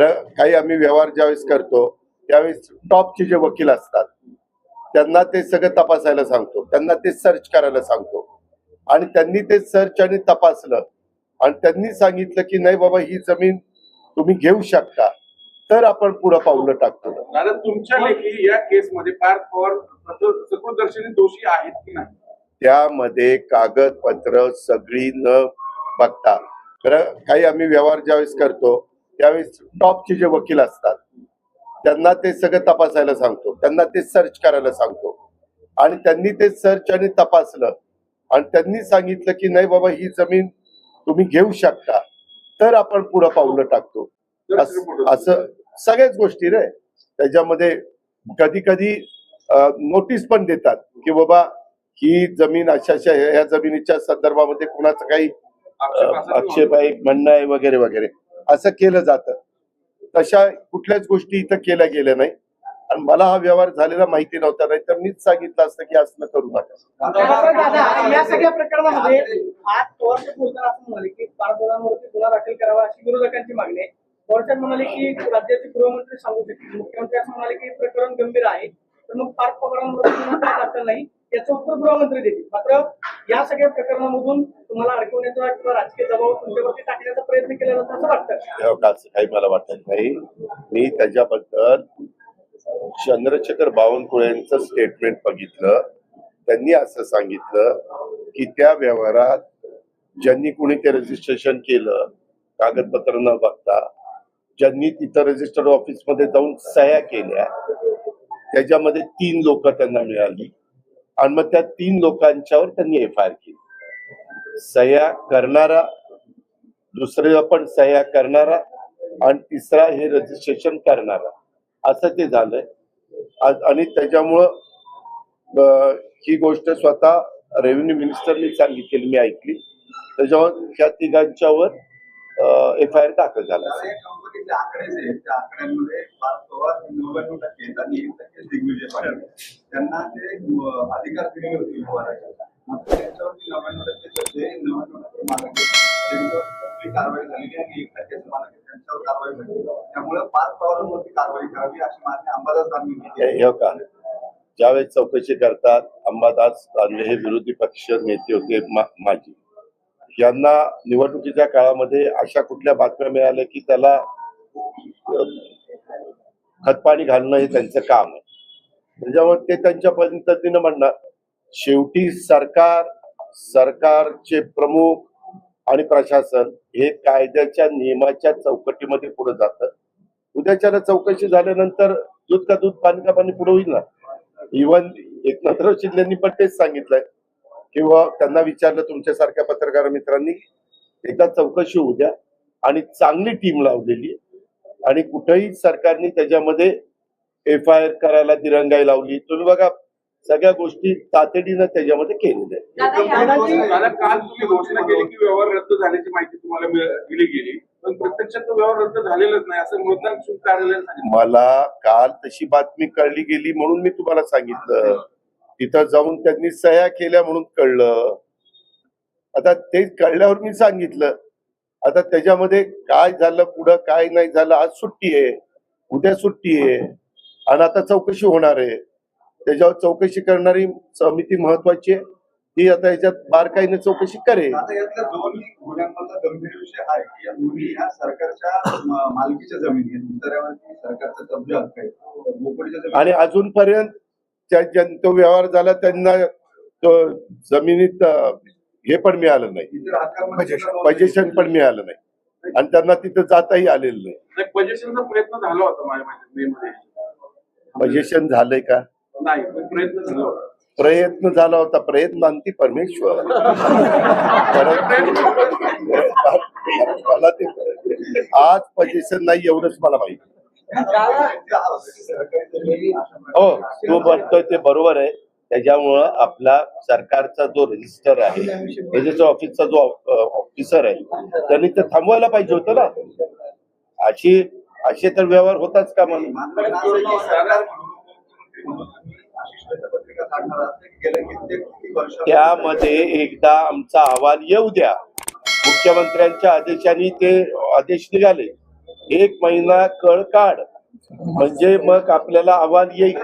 तर काही आम्ही व्यवहार ज्यावेळेस करतो त्यावेळेस टॉपचे जे वकील असतात त्यांना ते सगळं तपासायला सांगतो. त्यांना ते सर्च करायला सांगतो. आणि त्यांनी ते सर्च आणि तपासलं. आणि त्यांनी सांगितलं की नाही बाबा ही जमीन तुम्ही घेऊ शकता. तर आपण पुढं पावलं टाकतो. दादा तुमच्या लेखी या केसमध्ये पार्थ पवार सकृदर्शनी दोषी आहेत की नाही? त्यामध्ये कागदपत्र सगळी न बघता. तर काही आम्ही व्यवहार ज्यावेळेस करतो त्यावेळेस टॉपचे जे वकील असतात त्यांना ते सगळं तपासायला सांगतो. त्यांना ते सर्च करायला सांगतो. आणि त्यांनी ते सर्च आणि तपासलं. आणि त्यांनी सांगितलं की नाही बाबा ही जमीन तुम्ही घेऊ शकता. तर आपण पुढं पावलं टाकतो. असं सगळ्याच गोष्टी रे. त्याच्यामध्ये कधी कधी नोटीस पण देतात की बाबा ही जमीन अशा अशा ह्या जमिनीच्या संदर्भामध्ये कुणाचं काही आक्षेप आहे म्हणणं आहे वगैरे वगैरे. असं केलं जातं. तशा कुठल्याच गोष्टी इथं केल्या गेल्या नाही. आणि मला हा व्यवहार झालेला माहिती नव्हता नाही तर मीच सांगितलं असतं की असं करू नका. या सगळ्या प्रकरणामध्ये असं म्हणाले की दाखल करावा अशी विरोधकांची मागणी आहे. म्हणाले की राज्याचे गृहमंत्री सांगू शकतील. मुख्यमंत्री असं म्हणाले की प्रकरण गंभीर आहे. तर मग पार्थ नाही. याचं उत्तर गृहमंत्री देतील. मात्र या सगळ्या प्रकरणामधून तुम्हाला अडकवण्याचा किंवा राजकीय दबाव तुमच्यावरती टाकण्याचा प्रयत्न केला जातो असं वाटतं. हो, काही मला वाटत नाही. मी त्याच्याबद्दल चंद्रशेखर बावनकुळे स्टेटमेंट बघितलं. त्यांनी असं सांगितलं की त्या व्यवहारात ज्यांनी कुणी ते रजिस्ट्रेशन केलं कागदपत्र न बघता ज्यांनी तिथं रजिस्टर्ड ऑफिसमध्ये जाऊन सह्या केल्या त्याच्यामध्ये तीन लोक त्यांना मिळाली. आणि मग त्या तीन लोकांच्यावर त्यांनी एफ आय आर केली. सह्या करणारा दुसऱ्याला पण सह्या करणारा आणि तिसरा हे रजिस्ट्रेशन करणारा. असं ते झालंय. आणि त्याच्यामुळं ही गोष्ट स्वतः रेव्हेन्यू मिनिस्टरनी सांगितलेली मी ऐकली. त्याच्यावर ह्या तिघांच्यावर एफ आय आर दाखल झाला कारवाई झालेली आणि एक त्यांच्यावर कारवाई झाली. त्यामुळे पाच पवारांवरती कारवाई करावी अशी मागणी अंबादास दानवे हे का? ज्यावेळेस चौकशी करतात अंबादास दानवे हे विरोधी पक्ष नेते होते मा- माजी. यांना निवडणुकीच्या काळामध्ये अशा कुठल्या बातम्या मिळाल्या की त्याला खतपाणी घालणं हे त्यांचं काम आहे. त्याच्यामुळे ते त्यांच्या पद्धतीनं म्हणणार. शेवटी सरकार सरकारचे प्रमुख आणि प्रशासन हे कायद्याच्या नियमाच्या चौकटीमध्ये पुढे जातं. उद्याच्याला चौकशी झाल्यानंतर दूध का दूध पाणी का पाणी पुढे होईल ना? इव्हन एकनाथराव शिंदेनी पण तेच सांगितलंय. किंवा त्यांना विचारलं तुमच्यासारख्या पत्रकार मित्रांनी एकदा चौकशी होऊ द्या. आणि चांगली टीम लावलेली आहे. आणि कुठेही सरकारने त्याच्यामध्ये एफ आय आर करायला दिरंगाई लावली. तुम्ही बघा सगळ्या गोष्टी तातडीनं त्याच्यामध्ये केलेल्या आहेत. दादा काल तुम्ही घोषणा केली की व्यवहार रद्द झाल्याची माहिती तुम्हाला दिली गेली. पण प्रत्यक्षात तो व्यवहार रद्द झालेलाच नाही. असं मतदान मला काल तशी बातमी कळली गेली म्हणून मी तुम्हाला सांगितलं. तिथं जाऊन त्यांनी सह्या केल्या म्हणून कळलं. आता ते कळल्यावर मी सांगितलं आता त्याच्यामध्ये काय झालं पुढं काय नाही झालं आज सुट्टी आहे उद्या सुट्टी आहे आणि आता चौकशी होणार आहे. त्याच्यावर चौकशी करणारी समिती महत्वाची आहे. ती आता याच्यात बारकाईने चौकशी करेल. आणि अजूनपर्यंत त्या ज्यां- तो व्यवहार झाला त्यांना तो जमिनीत हे पण मिळालं नाही. पजेशन पण मिळालं नाही. आणि त्यांना तिथं जाताही आलेलं नाही. पजेशनचा प्रयत्न झाला होता माझ्या पजेशन झालंय का? नाही प्रयत्न झाला होता. प्रयत्न झाला होता. प्रयत्नांती परमेश्वर. मला ते आज पजेशन नाही एवढंच मला माहिती. हो तो तू म्हणतोय ते बरोबर आहे. त्याच्यामुळं आपला सरकारचा जो रजिस्टर आहे रजिस्टर ऑफिसचा जो ऑफिसर आहे त्यांनी ते थांबवायला पाहिजे होतं ना? अशी असे तर व्यवहार होताच का म्हणून? त्यामध्ये एकदा आमचा अहवाल येऊ द्या. मुख्यमंत्र्यांच्या आदेशाने ते आदेश निघाले. एक महिना कळ काढ. म्हणजे मग आपल्याला आवाज येईल.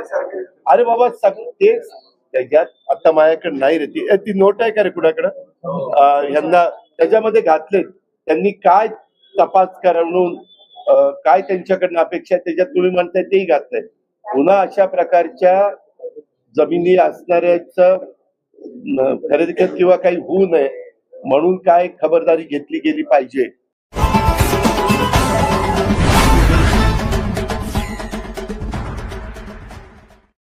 अरे बाबा सग तेच त्याच्यात आता माझ्याकडे नाही रे. ती ती नोट आहे का रे कुणाकडं? ह्यांना त्याच्यामध्ये घातले. त्यांनी काय तपास करून काय त्यांच्याकडनं अपेक्षा त्याच्यात तुम्ही म्हणताय तेही घातलंय. पुन्हा अशा प्रकारच्या जमिनी असणाऱ्याच खरेदी किंवा काही होऊ नये म्हणून काय खबरदारी घेतली गेली पाहिजे?